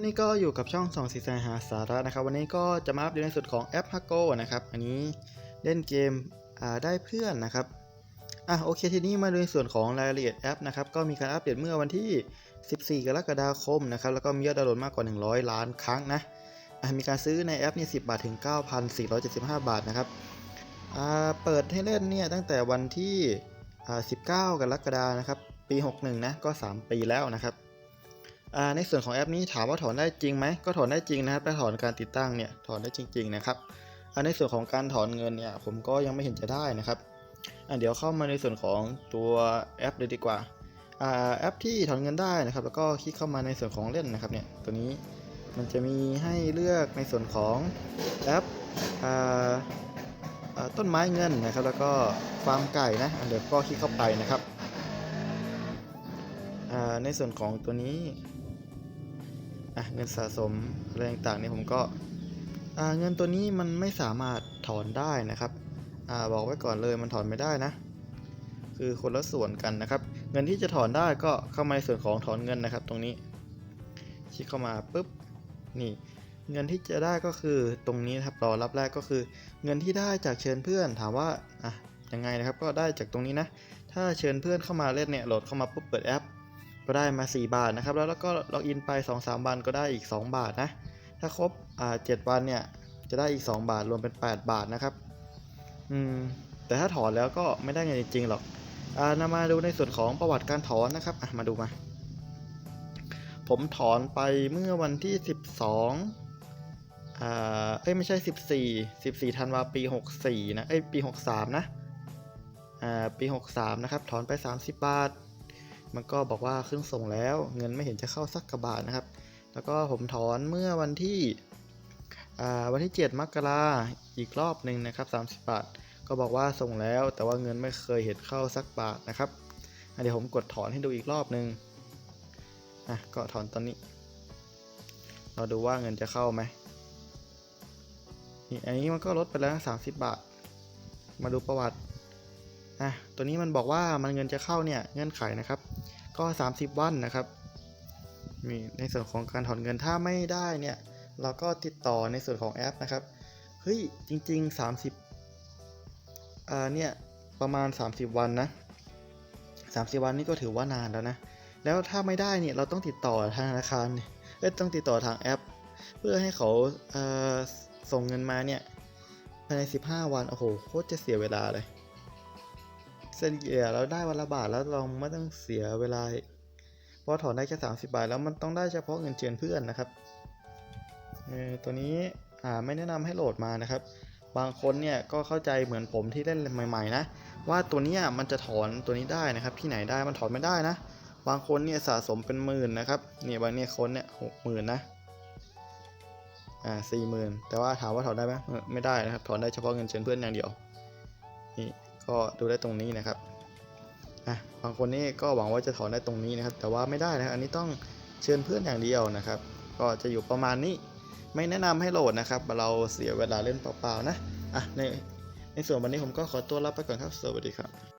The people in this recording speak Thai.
วันนี้ก็อยู่กับช่องสองสีแสงหาสาระนะครับ วันนี้ก็จะมาอัปเดตในส่วนของแอป h a g o นะครับอันนี้เล่นเกมอ่าได้เพื่อนนะครับอะโอเคทีนี้มาดูในส่วนของรายละเอียดแอปนะครับก็มีการอัปเดตเมื่อวันที่ 14 กรกฎาคมนะครับแล้วก็มียอดดาวน์โหลดมากกว่า 100 ล้านครั้งนะอะมีการซื้อในแอปนี่10 บาทถึง 9,475 บาทนะครับอ่าเปิดให้เล่นเนี่ยตั้งแต่วันที่อ่า19 กรกฎานะครับปี 61 นะก็ 3 ปีแล้วนะครับ ในส่วนของแอปนี้ถามว่าถอนได้จริงไหมก็ถอนได้จริงนะครับถ้าถอนการติดตั้งเนี่ยถอนได้จริง ๆ นะครับในส่วนของการถอนเงินเนี่ยผมก็ยังไม่เห็นจะได้นะครับเดี๋ยวเข้ามาในส่วนของตัวแอปเลยดีกว่าอแอปที่ถอนเงินได้นะครับ แล้วก็คลิกเข้ามาในส่วนของเล่นนะครับเนี่ยตัวนี้มันจะมีให้เลือกในส่วนของแอปออต้นไม้เงินนะครับ แล้วก็ฟาร์มไก่นะเดี๋ยวก็คลิกเข้าไปนะครับในส่วนของตัวนี้ อะเงินสะสมอะไรต่างๆเนี่ยผมก็เงินตัวนี้มันไม่สามารถถอนได้นะครับอบอกไว้ก่อนเลยมันถอนไม่ได้นะ คือคนละส่วนกันนะครับ เงินที่จะถอนได้ก็เข้ามาในส่วนของถอนเงินนะครับ ตรงนี้คลิกเข้ามาปุ๊บนี่เงินที่จะได้ก็คือตรงนี้ครับรอรับแรกก็คือ เงินที่ได้จากเชิญเพื่อนถามว่าอะยังไงนะครับก็ได้จากตรงนี้นะ ถ้าเชิญเพื่อนเข้ามาเล่นเนี่ยโหลดเข้ามาปุ๊บเปิดแอป ก็ได้มา 4 บาทนะครับแล้วแล้วก็ล็อกอินไป 2-3 วันก็ได้อีก 2 บาทนะ ถ้าครบอ่า7วันเนี่ยจะได้อีก 2 บาทรวมเป็น 8 บาทนะครับ อืม แต่ถ้าถอนแล้วก็ไม่ได้เงินจริงๆหรอกอ่านำมาดูในส่วนของประวัติการถอนนะครับอะมาดูมา ผมถอนไปเมื่อวันที่ 12อ่าเอ้ยไม่ใช่ 14 14ธันวาปี 64 นะ เอ้ยปี 63 นะ อ่าปี 63 นะครับ ถอนไป 30 บาท มันก็บอกว่าขึ้นส่งแล้ว เงินไม่เห็นจะเข้าสักกระบาทนะครับ แล้วก็ผมถอนเมื่อวันที่วันที่ 7 มกราอีกรอบหนึ่งนะครับ 30 บาท ก็บอกว่าส่งแล้ว แต่ว่าเงินไม่เคยเห็นเข้าสักบาทนะครับเดี๋ยวผมกดถอนให้ดูอีกรอบหนึ่งอะก็ถอนตอนนี้ เราดูว่าเงินจะเข้าไหมนี่อันนี้มันก็ลดไปแล้ว 30 บาท มาดูประวัติอะตัวนี้มันบอกว่ามันเงินจะเข้าเนี่ยเงื่อนไขนะครับ ก็ 30 วันนะครับมีในส่วนของการถอนเงินถ้าไม่ได้เนี่ย เราก็ติดต่อในส่วนของแอปนะครับเฮ้ยจริง ๆ 30อ่าเนี่ยประมาณ 30 วันนะ30 วันนี่ก็ถือว่านานแล้วนะ แล้วถ้าไม่ได้เนี่ยเราต้องติดต่อทางธนาคารเอ้ยต้องติดต่อทางแอป เพื่อให้เขาเอ่อส่งเงินมาเนี่ยภายใน 15 วัน โอ้โห โคตรจะเสียเวลาเลย เฉลี่ยเราได้วันละบาทแล้วเราไม่ต้องเสียเวลาเพราะถอนได้แค่30 บาทแล้วมันต้องได้เฉพาะเงินเชิญเพื่อนนะครับเออตัวนี้อ่าไม่แนะนำให้โหลดมานะครับ บางคนเนี่ยก็เข้าใจเหมือนผมที่เล่นใหม่ๆนะว่าตัวนี้มันจะถอนตัวนี้ได้นะครับ ที่ไหนได้มันถอนไม่ได้นะ บางคนเนี่ยสะสมเป็นหมื่นนะครับเนี่ยบางเนี่ยคนเนี่ยหกหมื่นนะอ่าสี่หมื่นแต่ว่าถามว่าถอนได้ไหมไม่ได้นะครับ ถอนได้เฉพาะเงินเชิญเพื่อนอย่างเดียวนี่ ก็ดูได้ตรงนี้นะครับอะบางคนนี่ก็หวังว่าจะถอนได้ตรงนี้นะครับ แต่ว่าไม่ได้นะอันนี้ต้องเชิญเพื่อนอย่างเดียวนะครับ ก็จะอยู่ประมาณนี้ ไม่แนะนำให้โหลดนะครับ เราเสียเวลาเล่นเปล่าๆนะอะในในส่วนวันนี้ผมก็ขอตัวลาไปก่อนครับ สวัสดีครับ